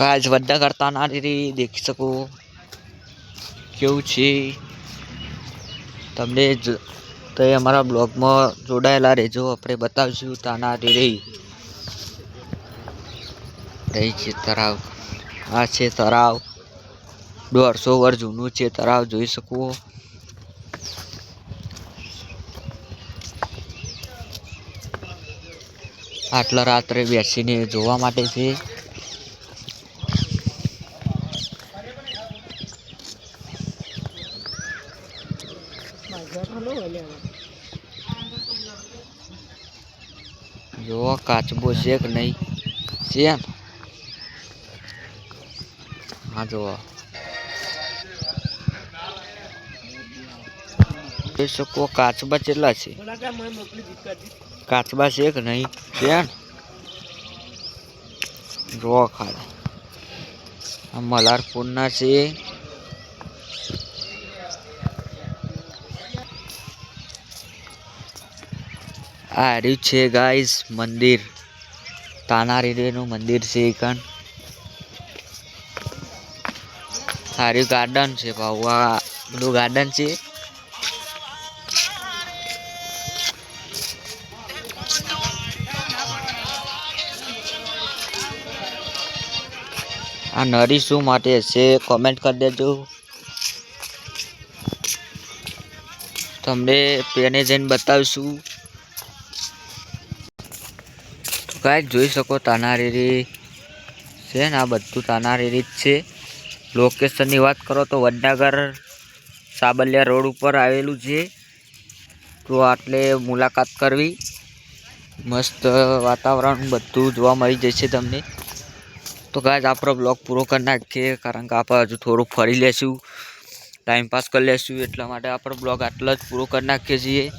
આજ બધા કરતા ના રીરી દેખી શકો કેવું છે. તમને તો અમારા બ્લોગમાં જોડાયેલા રહેજો, આપણે બતાવીશું તાના રીરી રહી છે તળાવ આ છે તળાવ દોઢસો વર્ષ જૂનું છે તળાવ જોઈ શકો. આટલા રાત્રે બેસીને જોવા માટે છે. જોવો કાચબો છે કે નહીં? છે હા, જો. જોઈ શકો, કાચબા કેટલા છે? કાચબા છે કે નહીં? છે જો, ખાલી. આ મલારપુરના છે. આ રહ્યું છે ગાઈસ મંદિર. તાનારીનું મંદિર છે એકન સારું ગાર્ડન છે ભાવ. આ બધું ગાર્ડન છે. આ નરી શું માટે છે. કોમેન્ટ કરી દેજો. તમને પેને જઈને બતાવીશું. કાંઈક જોઈ શકો તાનારીરી. છે ને, આ બધું તાનારીરી જ છે. લોકેશનની વાત કરો તો વડનગર, સાબલિયા રોડ ઉપર આવેલું છે. તો આટલે મુલાકાત કરવી. મસ્ત વાતાવરણ બધું જોવા મળી જશે તમને. તો ગાય આપણો બ્લોગ પૂરો કરી નાખીએ, કારણ કે આપણે હજુ થોડુંક ફરી લેશું. ટાઈમ પાસ કરી લેશું, એટલા માટે આપણો બ્લોગ આટલો જ પૂરો કરી નાખીએ છીએ.